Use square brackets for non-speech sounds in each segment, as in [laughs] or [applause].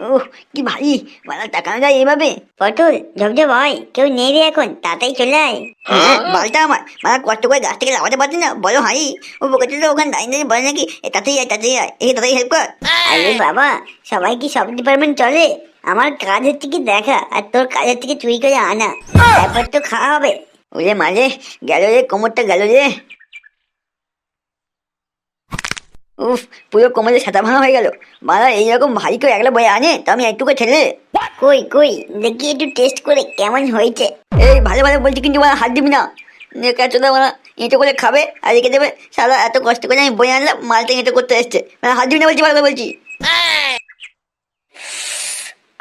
উহ কি ভারী। মালা টাকা যায় এইভাবে। পটল ঝপঝপ হয়। কেউ নেই রে এখন তাড়াতাড়ি চলে আয়। হ্যাঁ? বালটা আমার। মালা কষ্ট করে গাছ থেকে লাগাতে পারছি না। বলো হাই ও বকেছিল ওখানে দাঁড়িয়ে দাঁড়িয়ে বলে নাকি এ তাতেই যায় তাতেই যায় এই তাতেই হেল্প কর। আরে বাবা সবাই কি সব ডিপার্টমেন্ট চলে? আমার কাজ হচ্ছে কি দেখা আর তোর কাজ হচ্ছে কি চুরি করে আনা। তারপর তো খাওয়া হবে। ওরে মাঝে গেল রে কোমরটা গেল রে। উফ পুরো কোমরে সাদা ভাঙা হয়ে গেল। মালা এইরকম ভারী করে একলা বয়ে আনে তো আমি একটুকু ঠেলে কই কই দেখি একটু টেস্ট করে কেমন হয়েছে। এই ভালো ভালো বলছি কিন্তু মালা হাত দিবি না। চোদা মালা এঁটো করে খাবে আর রেখে দেবে। সারা এত কষ্ট করে আমি বয়ে আনলাম মালটা এঁটো করতে এসছে। মানে হাত দিবি না বলছি ভালো করে বলছি।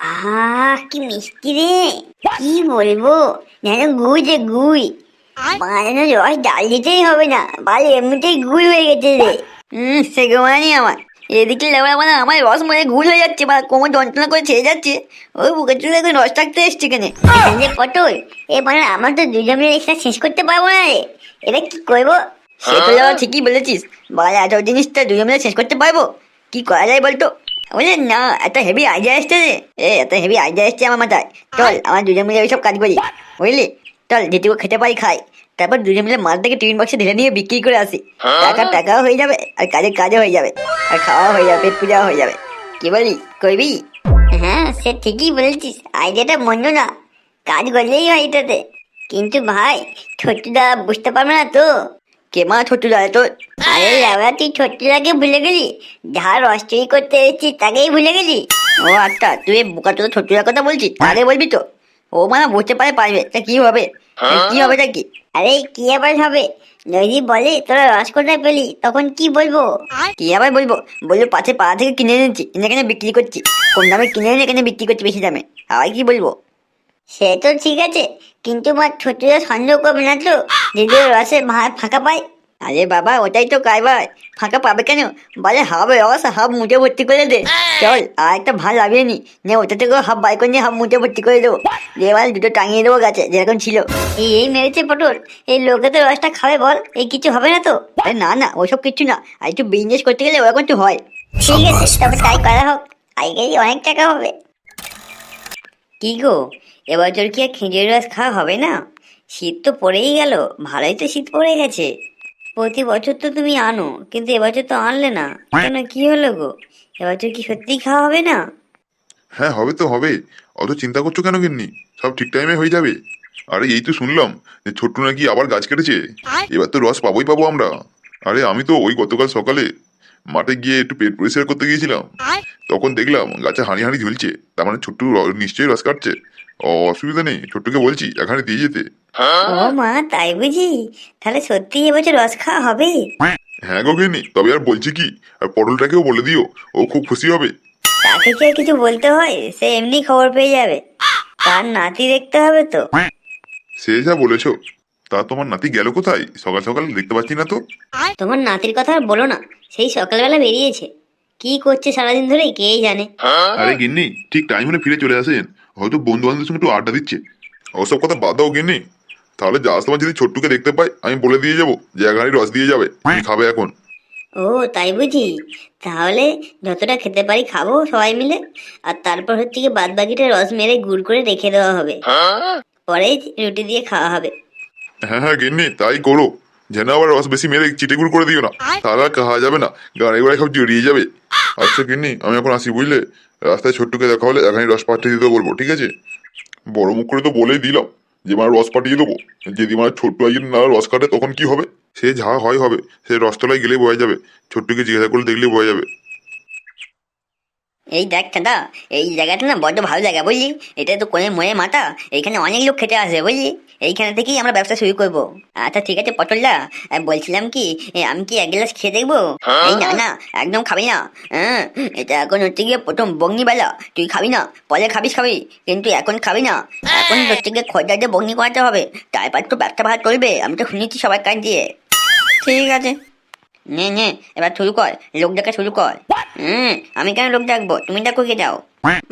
আহ কি মিষ্টি রে। কি বলব? যেন গুই যে গুই। বানানো রস ডাল দিতেই হবে না ভালো এমনিতেই গুই হয়ে গেছে রে। হুম সে গোমানি আমার। এদিকে মানে আমার রস মনে ঘুল হয়ে যাচ্ছে বা কোমর যন্ত্রণা করে ছেড়ে যাচ্ছে। ওই বুকের চুলে এখন রস থাকতে এসছে কেন যে পটল এ মানে আমার তো দুজন মিলে শেষ করতে পারব না রে। এবার কি করব? সে তো যাওয়া ঠিকই বলেছিস। বাবা এত জিনিসটা দুজন মিলে শেষ করতে পারব? কি করা যায় বলতো? বলে না এত হেভি আইডিয়া এসছে রে। এ এত হেভি আইডিয়া এসছে আমার মাথায়। চল আমার দুজন মিলে ওইসব কাজ করি। বুঝলি? চল যেটুকু খেতে পারি খাই। তারপর দুজন মিলে মালটাকে টিফিন বক্সে ঢেলে নিয়ে বিক্রি করে আসি। টাকা টাকাও হয়ে যাবে আর কাজের কাজও হয়ে যাবে। আর খাওয়া হয়ে যাবে পেট পূজাও হয়ে যাবে। কি বলি করবি? হ্যাঁ সে ঠিকই বলেছিস। আইডিয়াটা মন্দ না। কাজ করলেই হয় এটাতে। কিন্তু ভাই ছোট্টুদা বুঝতে পারবে না তো? কে মা ছোট্ট যায় তোর আরে লাউড়া তুই ছোট্টুদাকে ভুলে গেলি? যা রস চুরি করতে এসেছিস তাকেই ভুলে গেলি? ও আচ্ছা তুই বোকা তো ছোট্ট কথা বলছিস? তাহলে বলবি তো? ও মানে বুঝতে পারে পারবে। তা কি হবে? তা কি হবে নাকি আরে কি আবার হবে? যদি বলে তোরা রস কোথায় পেলি তখন কি বলব? কি আবার বলব? বলব পাশে পাড়া থেকে কিনে এনেছি এনে এখানে বিক্রি করছি। কোন দামে কিনে এনে এখানে বিক্রি করছি বেশি দামে। আবার কি বলব? সে তো ঠিক আছে কিন্তু আমার ছোট্ট সন্দেহ করবে না তো? যদি রসের রসে ভা- ফাঁকা পায় আরে বাবা ওটাই তো কারবার। ফাঁকা পাবে কেন? বলে হাব রস হাফ মুঠে ভর্তি করে দে। চল আর একটা ভালো লাগিয়ে নি। নে ওটা থেকে হাফ বাই করে নিয়ে হাফ মুঠে ভর্তি করে দেবো। এবার দুটো টাঙিয়ে দেবো গাছে যেরকম ছিল। এই এই মেরেছে পটল। এই লোকে তো রসটা খাবে বল। এই কিছু হবে না তো? আরে না না ওসব কিছু না। আর একটু বিজনেস করতে গেলে ওরকম একটু হয়। ঠিক আছে তবে তাই করা। হোক। আজকেই অনেক টাকা হবে। কি গো এবছর কি আর খেজুর রস খাওয়া হবে না? শীত তো পড়েই গেল। ভালোই তো শীত পড়ে গেছে। প্রতি বছর তো তুমি আনো কিন্তু এবছর তো আনলে না। কেন কি হলো গো? এবছর কি সত্যিই খাওয়া হবে না? হ্যাঁ হবে তো হবে অত চিন্তা করছ কেন গিন্নি? সব ঠিক টাইমে হয়ে যাবে। আরে এই তো শুনলাম যে ছোট্টু নাকি আবার গাছ কেটেছে। এবার তো রস পাবোই পাবো আমরা। আরে আমি তো ওই গতকাল সকালে মাঠে গিয়ে একটু পেট পরিষ্কার করতে গিয়েছিলাম। তখন দেখলাম গাছে হাঁড়ি হাঁড়ি ঝুলছে। তার মানে ছোট্টু নিশ্চয়ই রস কাটছে। অসুবিধা নেই ছোট্টুকে বলছি এখানে দিয়ে যেতে। ও মা তাই বুঝি? তাহলে সত্যি এবছর রস খাওয়া হবে? হ্যাঁ গো গিন্নি তবে আর বলছি কি আর পটলটাকেও বলে দিও ও খুব খুশি হবে। তাকে কি আর কিছু বলতে হয়? সে এমনি খবর পেয়ে যাবে। তার নাতি দেখতে হবে তো। সে যা বলেছ তা তোমার নাতি গেল কোথায়? সকাল সকাল দেখতে পাচ্ছি না তো। তোমার নাতির কথা আর বলো না সেই সকালবেলা বেরিয়েছে। কি করছে সারাদিন ধরে কে জানে? আরে গিন্নি ঠিক টাইম হলে ফিরে চলে আসেন। হয়তো বন্ধু বান্ধবের সঙ্গে একটু আড্ডা দিচ্ছে। ওসব কথা বাদ দাও গিন্নি। তাহলে যাওয়ার সময় যদি ছোট্টুকে দেখতে পাই আমি বলে দিয়ে যাব যে এক হাঁড়ি রস দিয়ে যাবে। তুমি খাবে এখন? ও তাই বুঝি। তাহলে যতটা খেতে পারি খাব সবাই মিলে। আর তারপর হচ্ছে কি বাদ বাকিটা রস মেরে গুড় করে রেখে দেওয়া হবে। পরে রুটি দিয়ে খাওয়া হবে। হ্যাঁ হ্যাঁ গিন্নি তাই করো। যেন আবার রস বেশি মেরে চিটেগুড় করে দিও না। তাহলে আর খাওয়া যাবে না? গাড়ি ঘোড়ায় সব জড়িয়ে যাবে। আচ্ছা গিন্নি আমি এখন আসি বুঝলে? রাস্তায় ছোট্টকে দেখা হলে এখানে রস পাঠিয়ে দিতে বলব ঠিক আছে? বড় মুখ করে তো বলেই দিলাম যে মানে রস পাঠিয়ে দেবো। যদি মানে ছোট্ট একজন না রস কাটে তখন কি হবে? সে যা হয় হবে সে রসতলায় গেলেই বোঝা যাবে। ছোট্টকে জিজ্ঞাসা করলে দেখলেই বোঝা যাবে। এই দেখ দাদা এই জায়গাটা না বড্ড ভালো জায়গা বুঝলি? এটা তো কোনে ময়ে মাথা এখানে অনেক লোক খেতে আসে বুঝলি? এইখানে থেকেই আমরা ব্যবসা শুরু করব। আচ্ছা ঠিক আছে, পটলদা। বলছিলাম কি আমি কি এক গ্লাস খেয়ে দেখব? এই না না, একদম খাবি না। হ্যাঁ এটা এখন হচ্ছে গিয়ে প্রথম বগ্নি বেলা তুই খাবি না, পরে খাবিস, খাবি। কিন্তু এখন খাবি না। এখন হচ্ছে গিয়ে খোঁজাতে বগ্নি করাতে হবে। তারপর তো ব্যবসা ভালো চলবে আমি তো শুনেছি সবাই কাজ দিয়ে। ঠিক আছে। নে নে, এবার শুরু কর, লোক দেখা শুরু কর। হুম, আমি কেন লোক ডাকবো তুমি ডাকো কে যাও।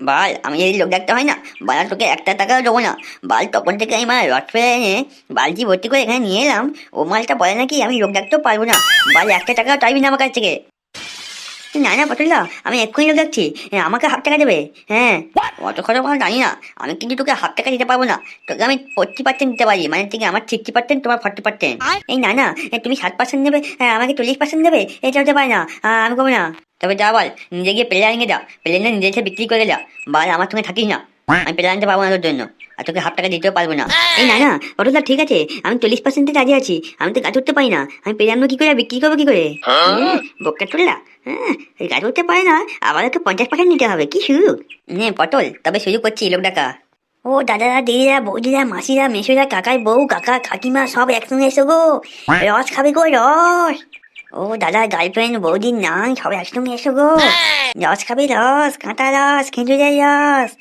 বাল, আমি এই লোক ডাকতে হয় না। বাল, তোকে একটা টাকাও দেবো না। বাল, তখন থেকে আমি মানে রথ ফেলে এনে বালতি ভর্তি করে এখানে নিয়ে এলাম। ও মালটা বলে নাকি আমি লোক ডাকতেও পারব না। বাল, একটা টাকাও চাইবি না আমার কাছ থেকে? না না পটলদা আমি এক্ষুনি লোক দেখছি। আমাকে হাফ টাকা দেবে। হ্যাঁ অত কথা কোনো জানি না। আমি কিন্তু তোকে হাফ টাকা দিতে পারব না। তোকে আমি ফোর্টি পার্সেন্ট দিতে পারি। মানে থেকে আমার সিক্সটি পার্সেন্ট তোমার ফর্টি পার্সেন্ট এই না না তুমি ষাট পার্সেন্ট দেবে হ্যাঁ, আমাকে চল্লিশ পার্সেন্ট দেবে এটা হতে পারে না। আমি করব না। তবে যা বল নিজে গিয়ে প্লেয়ার আনিয়ে যা। প্লেয়ার নিজে এসে বিক্রি করে যা। বল আমার সঙ্গে থাকিস না। আমি প্লেয়ার আনতে পারব না তোর জন্য। আর তোকে হাফ টাকা দিতেও পারব না। এই না না পটলদা ঠিক আছে আমি চল্লিশ পার্সেন্টে রাজি আছি আমি তো গাছ উঠতে পারি না আমি আনব কি করে বিক্রি করব কি করে? বোকা তুললা হ্যাঁ গাছ উঠতে পারে না আবার ওকে পঞ্চাশ পার্সেন্ট নিতে হবে কি সুযোগ? নে পটল তবে শুরু করছি লোক ডাকা ও দাদারা দিদিরা বৌদিরা মাসিরা মেসোরা কাকাই বউ কাকা কাকিমা সব একসঙ্গে এসো গো। রস খাবে গো রস। ও দাদা গার্লফ্রেন্ড বৌদির নান সব একসঙ্গে এসো গো। রস খাবে রস কাঁটা রস খেজুরের রস।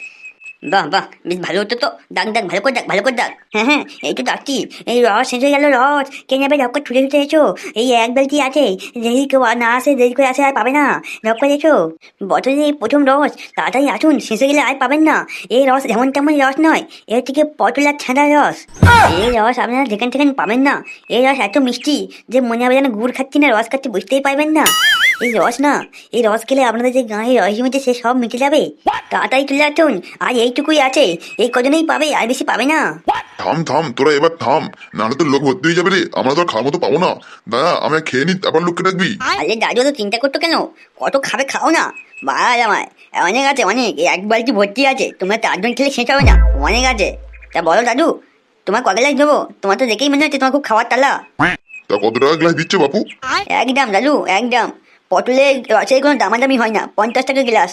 বাহ বাহ, বেশ ভালো হতো তো। ডাক ডাক ভালো করে ডাক ভালো করে ডাক হ্যাঁ হ্যাঁ এই তো ডাকছি এই রস শেষ গেল রস। কে নেবে? রক ছুটে ছুটে এসো। এই এক বেলটি আছে। যদি কেউ আর না আসে, দেরি করে আসে আর পাবে না। রক করে এসো। বছরের এই প্রথম রস। তাড়াতাড়ি আসুন, শেষ গেলে আর পাবেন না। এই রস যেমন তেমন রস নয়। এর থেকে পটলার ছাঁড়া রস। এই রস আপনারা যেখান সেখানে পাবেন না। এই রস এত মিষ্টি যে মনে হবে যেন গুড় খাচ্ছি না, রস খাচ্ছি, বুঝতেই পারবেন না। এই রস না এই রস খেলে আপনাদের যে গায়ে রস জমেছে সে সব মিটে যাবে। তাড়াতাড়ি চলে আসুন আর এইটুকুই আছে এই কজনেই পাবে আর বেশি পাবে না। থাম থাম তোরা এবার থাম নাহলে তো লোক ভর্তি হয়ে যাবে রে আমরা তো খাওয়ার মতো পাবো না। দাদা আমি খেয়ে নি তারপর লোককে ডাকবি। আরে দাদু তো চিন্তা করতো কেন? কত খাবে খাও না। বাড়া আমায় অনেক আছে অনেক এক বালতি ভর্তি আছে তোমরা চারজন খেলে শেষ হবে না অনেক আছে। তা বলো দাদু তোমার কত গ্লাস দেবো? তোমার তো দেখেই মনে হচ্ছে তোমার খুব খাওয়ার তালা। তা কত টাকা গ্লাস দিচ্ছে বাপু? একদম দাদু একদম। পটলের রসের কোনো দামাদামি হয় না। পঞ্চাশ টাকা গ্লাস।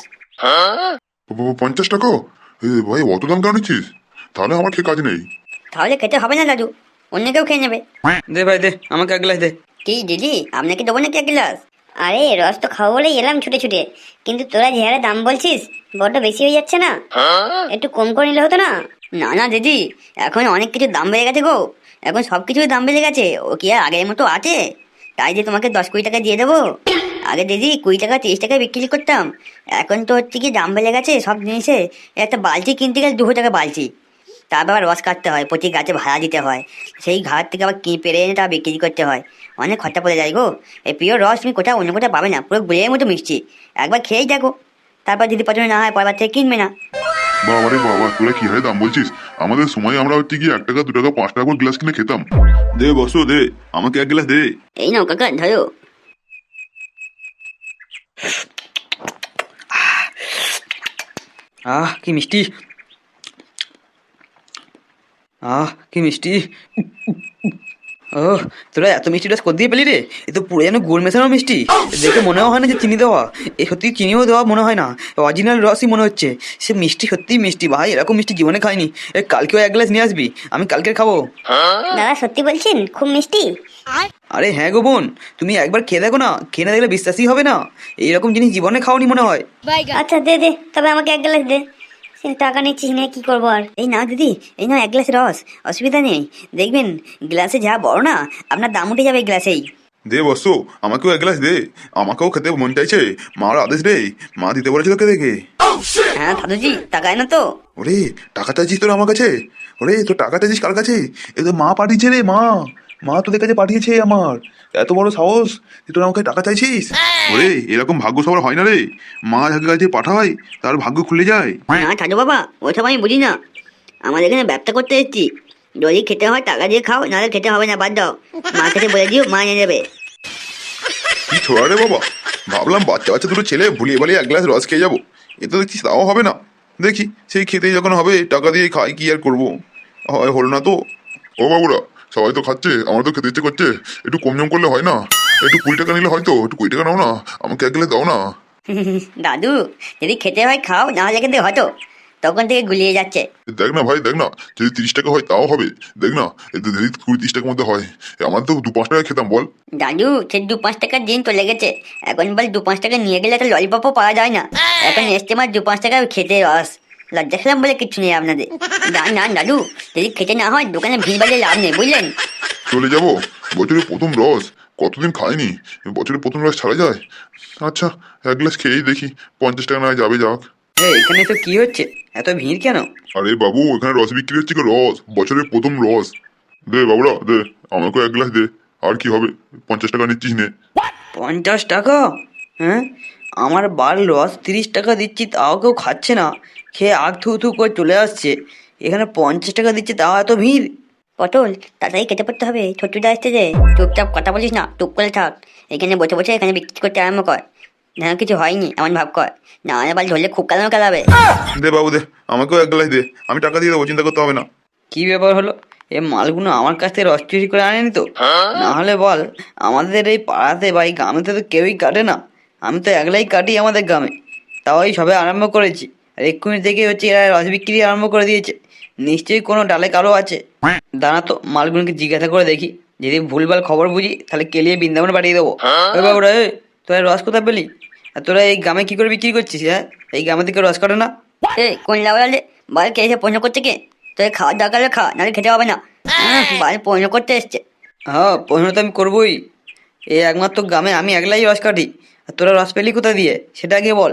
পঞ্চাশ টাকা? এ ভাই অত দাম কেন নিচ্ছিস? তাহলে আমার খেয়ে কাজ নেই। তাহলে খেতে হবে না দাদু। অন্য কেউ খেয়ে নেবে। দে ভাই দে আমাকে এক গ্লাস দে। কি দিদি? আপনাকে দেবো নাকি এক গ্লাস? আরে রস তো খাব বলেই এলাম ছুটে ছুটে। কিন্তু তোরা যে হারে দাম বলছিস বড্ড বেশি হয়ে যাচ্ছে না? একটু কম করে নিলে হতো না? না না দিদি। এখন অনেক কিছু দাম বেড়ে গেছে গো। এখন সব কিছুর দাম বেড়ে গেছে। ও কি আর আগের মতো আছে? তাই যে তোমাকে দশ কুড়ি টাকা দিয়ে দেবো? আগে দিদি কুড়ি টাকা, তিরিশ টাকায় বিক্রি করতাম। এখন তো হচ্ছে কি দাম বেড়ে গেছে, সব জিনিসে একটা বালতি কিনতে গেলে দুশো টাকা বালতি। তারপর আবার রস কাটতে হয়, প্রতি গাছে ভাড়া দিতে হয়। সেই ঘাট থেকে আবার কি পেরে এনে তা বিক্রি করতে হয়। অনেক খরচা পড়ে যায় গো। এই প্রিয় রস তুমি কোথাও অন্য কোথাও পাবে না, পুরো গুলের মতো মিষ্টি। একবার খেয়েই দেখো। তারপর যদি পছন্দ না হয় পরবার থেকে কিনবে না। বাবা রে বাবা, তোরা কি হারে দাম বলছিস? আমাদের সময় আমরা হচ্ছে কি এক টাকা, দু টাকা, পাঁচ টাকা গ্লাস কিনে খেতাম। দে বসো দে। আমাকে এক গ্লাস দে। এই নাও কাকা ধরো। আহ কি মিষ্টি। আহ কি মিষ্টি। ও তোরা এত মিষ্টি রস দিয়ে পেলি রে? এ তো পুরো যেন গুড় মেশানো মিষ্টি। দেখে মনেও হয় না যে চিনি দেওয়া। এ সত্যি চিনিও দেওয়া মনে হয় না। অরিজিনাল রসই মনে হচ্ছে। সে মিষ্টি সত্যিই মিষ্টি ভাই। এরকম মিষ্টি জীবনে খাইনি। এ কালকেও এক গ্লাস নিয়ে আসবি। আমি কালকে খাব। দাদা সত্যি বলছেন? খুব মিষ্টি। আরে হ্যাঁ গো বোন তুমি একবার খেয়ে দেখো না। খেয়ে না দেখলে বিশ্বাসই হবে না। এইরকম জিনিস জীবনে খাওনি মনে হয়। আচ্ছা দে দে। তবে আমাকে এক গ্লাস দে। টাকা নিচ্ছিস না কি করব আর? এই না দিদি এই না এক গ্লাস রস। অসুবিধা নেই। দেখবেন গ্লাসে যা বড় না আপনার দাম উঠে যাবে গ্লাসেই। দে বসো আমাকেও এক গ্লাস দে। আমাকেও খেতে মন চাইছে। মার আদেশ রে। মা দিতে বলেছে তোকে দেখে। হ্যাঁ দাদুজি টাকায় না তো। ওরে টাকা চাইছিস তোর আমার কাছে? ওরে তোর টাকা চাইছিস কার কাছে? এ তো মা পাঠিয়েছে রে মা। মা তোদের কাছে পাঠিয়েছে আমার। এত বড় সাহস যে তোর আমাকে টাকা চাইছিস? ওরে এরকম ভাগ্য সবার হয় না রে। মা যাকে কাছে পাঠায় তার ভাগ্য খুলে যায়। না ছাড়ো বাবা ওসব আমি বুঝি না। আমাদের এখানে ব্যবসা করতে এসেছি। যদি খেতে হয় টাকা দিয়ে খাও নাহলে খেতে হবে না বাদ দাও। মা খেতে বলে দিও মা এনে দেবে। কি ছোড়া রে বাবা। ভাবলাম বাচ্চা বাচ্চা দুটো ছেলে ভুলিয়ে বালিয়ে এক গ্লাস রস খেয়ে যাব। এ তো দেখছিস তাও হবে না। দেখি সেই খেতে যখন হবে টাকা দিয়ে খাই কি আর করব? হয় হলো না তো। ও বাবুরা সবাই তো খাচ্ছে আমার তো খেতে ইচ্ছে করছে। একটু কম জম করলে হয় না? একটু কুড়ি টাকা নিলে হয়তো একটু কুড়ি টাকা নাও না আমাকে এক গ্লাস দাও না। [laughs] দাদু যদি খেতে হয় খাও নাহলে কিন্তু হতো। তখন থেকে গুলিয়ে যাচ্ছে। দেখ না ভাই দেখ না যদি তিরিশ টাকা হয় তাও হবে। দেখ না এতে যদি কুড়ি তিরিশ টাকার মধ্যে হয়। আমার তো দু পাঁচ টাকা খেতাম বল। দাদু সে দু পাঁচ টাকার দিন চলে গেছে এখন বল দু পাঁচ টাকা নিয়ে গেলে একটা ললিপপও পাওয়া যায় না। এখন এসছে আমার দু পাঁচ টাকা খেতে রস। লজ্জা খেলাম বলে কিচ্ছু নেই আপনাদের। না না দাদু যদি খেতে না হয় দোকানে ভিড় বাড়িয়ে লাভ নেই বুঝলেন? চলে যাব? বছরের প্রথম রস। কতদিন খাইনি? বছরের প্রথম রস ছাড়া যায়? আচ্ছা এক গ্লাস খেয়েই দেখি। পঞ্চাশ টাকা না হয় যাবে যাক। এখানে তো কি হচ্ছে? এত ভিড় কেন? আরে বাবু এখানে রস বিক্রি হচ্ছে কি রস। বছরের প্রথম রস। দে বাবুরা দে আমাকেও এক গ্লাস দে। আর কি হবে? পঞ্চাশ টাকা নিচ্ছিস নে। পঞ্চাশ টাকা? হ্যাঁ? আমার বার রস তিরিশ টাকা দিচ্ছি তাও কেউ খাচ্ছে না। খেয়ে আগ থু থু করে চলে আসছে। এখানে পঞ্চাশ টাকা দিচ্ছে তাও এত ভিড়। পটল তাড়াতাড়ি কেটে পড়তে হবে। ছোট্টুটা আসতে যে চুপচাপ কথা বলিস না টুপ করে থাক। এখানে বসে বসে এখানে বিক্রি করতে আরম্ভ কর। যেন কিছু হয়নি এমন ভাব কর। না বাল ধরলে খুব কালানো কালাবে দে বাবু দে। আমাকেও এক গ্লাস দে। আমি টাকা দিয়ে দেবো চিন্তা করতে হবে না। কি ব্যাপার হলো? এ মালগুলো আমার কাছ থেকে রস চুরি করে আনেনি তো? না হলে বল আমাদের এই পাড়াতে বা এই গ্রামেতে তো কেউই কাটে না। আমি তো একলাই কাটি আমাদের গ্রামে। তাও এই সবে আরম্ভ করেছি। আর এক্ষুনি থেকে হচ্ছে এরা রস বিক্রি আরম্ভ করে দিয়েছে। নিশ্চয়ই কোনো ডালে কারও আছে। দাঁড়া তো মালগুলোকে জিজ্ঞাসা করে দেখি। যদি ভুলভাল খবর বুঝি তাহলে কেলিয়ে বৃন্দাবন পাঠিয়ে দেবো। ওই বাবুরা এই তোরা রস কোথায় পেলি? আর তোরা এই গ্রামে কি করে বিক্রি করছিস হ্যাঁ? এই গ্রামে থেকে রস কাটে না। এ কোন লাউড়ালে বাল কে এসে পণ্য করছে কে? তোর খাওয়ার দরকার খা নাহলে খেতে হবে না। হ্যাঁ, বাল পণ্য করতে এসছে। হ্যাঁ পরিণত তো আমি করবোই। এই একমাত্র গ্রামে আমি একলাই রস কাটি। আর তোরা রস পেলি কোথা দিয়ে? সেটা আগে বল।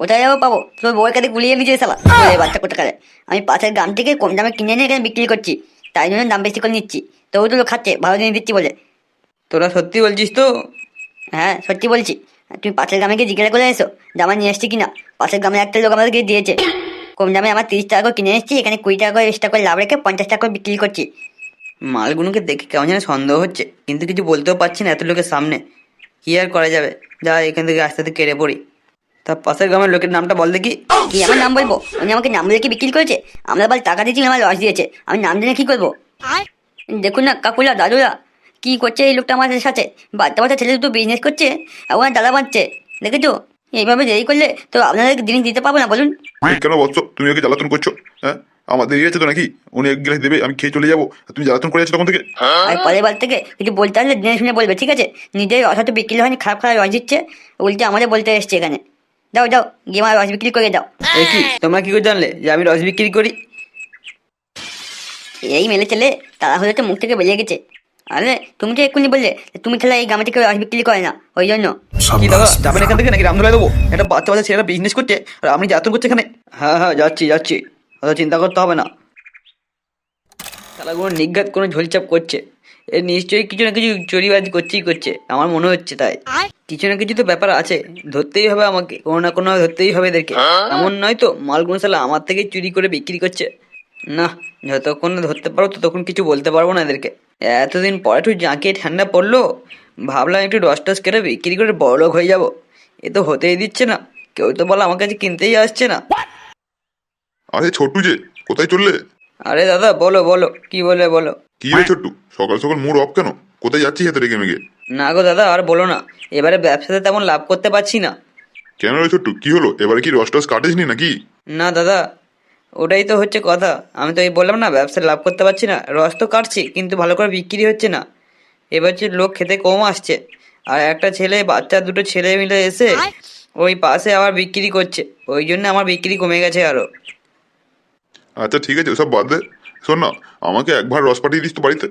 কোথায় যাব পাবো? তোর বউয়ের কাছে গুলিয়ে নিয়েছে সালা বলে বাচ্চা কোথাকারে আমি পাশের গ্রাম থেকে কম দামে কিনে নিয়ে এখানে বিক্রি করছি। তাই জন্য দাম বেশি করে নিচ্ছি। তো ওগুলো খাচ্ছে ভালো জিনিস দিচ্ছি বলে। তোরা সত্যি বলছিস তো? হ্যাঁ সত্যি বলছি। তুমি পাশের গ্রামে গিয়ে জিজ্ঞাসা করে এসো জামা নিয়ে এসছি কিনা? পাশের গ্রামে একটা লোক আমাদেরকে দিয়েছে। কম দামে আমার তিরিশ টাকা করে কিনে এসেছি এখানে কুড়ি টাকা করে এক্সট্রা করে লাভ রেখে পঞ্চাশ টাকা করে বিক্রি করছি। মালগুলোকে দেখে কেমন যেন সন্দেহ হচ্ছে। কিন্তু কিছু বলতেও পারছি না এত লোকের সামনে। কি আর করা যাবে? যা এখান থেকে আস্তে আস্তে কেড়ে পড়ি। তার পাশের গ্রামের লোকের নামটা বল দেখি। কি আমার নাম বলব? উনি আমাকে নাম রেখে বিক্রি করেছে? আমরা বল টাকা দিয়েছি আমার লস দিয়েছে। আমি নাম জেনে কি করব? দেখুন না কাকুলা দাদুরা কি করছে এই লোকটা আমাদের সাথে? বাচ্চা বাচ্চা ছেলে দুটো বিজনেস করছে আর ওনার দাদা বাঁচছে। দেখেছ? এইভাবে দেরি করলে তো আপনাদের জিনিস দিতে পারব না বলুন। কেন বলছো? তুমি ওকে জ্বালাতন করছ হ্যাঁ? আমাদের ইয়ে আছে তো নাকি? উনি এক গ্লাস দেবে আমি খেয়ে চলে যাব। আর তুমি জ্বালাতন করে আছো তখন থেকে? আর পরের বার থেকে কিছু বলতে আসলে জেনে শুনে বলবে ঠিক আছে? নিজের অসাথ বিক্রি হয়নি খারাপ খারাপ রস দিচ্ছে উল্টে আমাদের বলতে এসছে এখানে। যাও যাও গিয়ে আমার রস বিক্রি করে দাও। এ কি তোমরা কি করে জানলে যে আমি রস বিক্রি করি? এই মেলে ছেলে তারা হলে তো মুখ থেকে বেরিয়ে গেছে। আরে তুমি তো এক্ষুনি বললে তুমি খেলা এই গ্রামে থেকে রস বিক্রি করে না ওই জন্য। কি দাদা যাবেন এখান থেকে নাকি রামধুলাই দেবো একটা বাচ্চা বাচ্চা ছেলেরা বিজনেস করছে আর আমি যাতন করছি এখানে? হ্যাঁ হ্যাঁ যাচ্ছি যাচ্ছি। অত চিন্তা করতে হবে না। কোনো নিঘাত কোনো ঝোলচাপ করছে। এ নিশ্চয়ই কিছু না কিছু চুরিবাজ করছেই করছে, আমার মনে হচ্ছে তাই। কিছু না কিছু তো ব্যাপার আছে, ধরতেই হবে আমাকে, কোনো না কোনো ধরতেই হবে এদেরকে। এমন নয় তো, মালগুলো সালা আমার থেকে চুরি করে বিক্রি করছে। না, যতক্ষণ ধরতে পারো ততক্ষণ কিছু বলতে পারব না এদেরকে। এতদিন পরে একটু জাঁকিয়ে ঠান্ডা পড়ল, ভাবলাম একটু রস টস কেটে বিক্রি করে বড়লোক হয়ে যাব। এ তো হতেই দিচ্ছে না, কেউ তো বলো আমার কাছে কিনতেই আসছে না। আরে ছোট্টু যে কোথায় চললে? আরে দাদা বলো বলো কি বলে বলো? কি রে ছোট্টু সকাল সকাল মুড অফ কেন? কোথায় যাচ্ছিস এত রেগে মেগে? না গো দাদা আর বলো না এবারে ব্যবসাতে তেমন লাভ করতে পারছি না। কেন রে ছোট্টু কি হলো? এবারে কি রস টস কাটিস নি নাকি? না দাদা ওটাই তো হচ্ছে কথা। আমি তো এই বললাম না ব্যবসায় লাভ করতে পারছি না। রস তো কাটছি কিন্তু ভালো করে বিক্রি হচ্ছে না। এবার যে লোক খেতে কম আসছে আর একটা ছেলে বাচ্চা দুটো ছেলে মিলে এসে ওই পাশে আবার বিক্রি করছে। ওই জন্য আমার বিক্রি কমে গেছে আরও। আচ্ছা ঠিক আছে ওসব বাদ দে। শোন না আমাকে একবার রস পাঠিয়ে দিস তো বাড়িতে।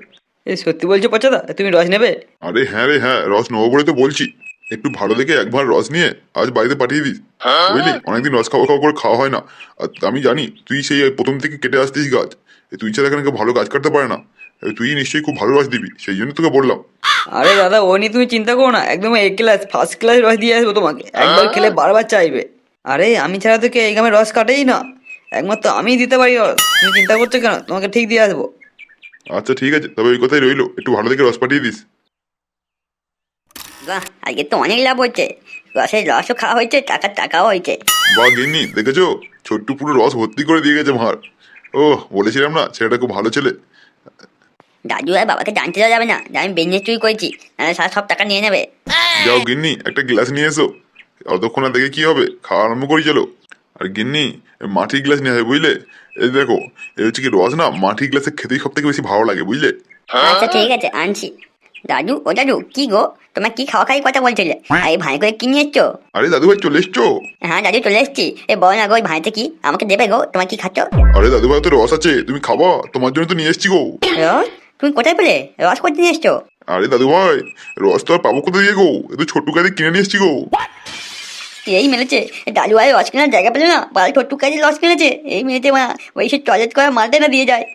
এই সত্যি বলছো পচাদা? তুমি রস নেবে? আরে হ্যাঁ রে হ্যাঁ রস নেব বলে তো বলছি। একটু ভালো দেখে একবার রস নিয়ে আজ বাড়িতে পাঠিয়ে দিস। বুঝলি? অনেকদিন রস খাওয়া খাওয়া করে খাওয়া হয় না। আর আমি জানি তুই সেই প্রথম থেকে কেটে আসতিস গাছ। তুই ছাড়া এখানে কেউ ভালো গাছ কাটতে পারে না। তুই নিশ্চয়ই খুব ভালো রস দিবি সেই জন্য তোকে বললাম। আরে দাদা ও নিয়ে তুমি চিন্তা করো না একদম এ ক্লাস ফার্স্ট ক্লাস রস দিয়ে আসব তোমাকে। একবার খেলে বারবার চাইবে। আরে আমি ছাড়া তোকে এই গ্রামে রস কাটেই না। একমাত্র আমিই দিতে পারি তুমি চিন্তা করছ কেন? তোমাকে ঠিক দিয়ে আসব। আচ্ছা ঠিক আছে। তবে ওই কথাই রইল। একটু ভালো দেখে রস পাঠিয়ে দিস। বাহ আজকে তো অনেক লাভ হচ্ছে। রসের রসও খাওয়া হয়েছে টাকার টাকাও হয়েছে। বা গিন্নি দেখেছ? ছোট্টু পুরো রস ভর্তি করে দিয়ে গেছে ভার ও বলেছিলাম না ছেলেটা খুব ভালো ছেলে। দাদু আর বাবাকে জানতে দেওয়া যাবে না যে আমি বিজনেস চুরি করেছি নাহলে সারা সব টাকা নিয়ে নেবে। যাও গিন্নি একটা গ্লাস নিয়ে এসো। অতক্ষণ আর দেখে কি হবে? খাওয়া আরম্ভ করি চলো। আর গিন্নি মাটির গ্লাস নিয়ে হবে বুঝলে? এই দেখো এই হচ্ছে কি রস না মাটির গ্লাসে খেতেই সব থেকে বেশি ভালো লাগে বুঝলে? আচ্ছা ঠিক আছে আনছি। দাদু ও দাদু কি গো? তোমার কি খাওয়া খাই কথা বলছিলে? আর এই ভাই করে কি নিয়ে এসছো? আরে দাদু ভাই চলে এসছো? হ্যাঁ দাদু চলে এসছি। এ বল না গো ওই ভাইতে কি? আমাকে দেবে গো? তোমার কি খাচ্ছ? আরে দাদু ভাই তো রস আছে। তুমি খাবা? তোমার জন্য তো নিয়ে এসছি গো। রস? তুমি কোথায় পেলে? রস করতে নিয়ে এসছো? আরে দাদু ভাই রস তো আর পাবো কোথায় দিয়ে গো? এ তো ছোট্টু কাজে কিনে নিয়ে এসছি গো। এই মেলেছে। ডালু আয় লস কেনার জায়গা পেলে না বাল ছোট্টু কাজে লস কিনেছে। এই মেয়েতে মা। ওই সে টয়লেট করা মালটা না দিয়ে যায়।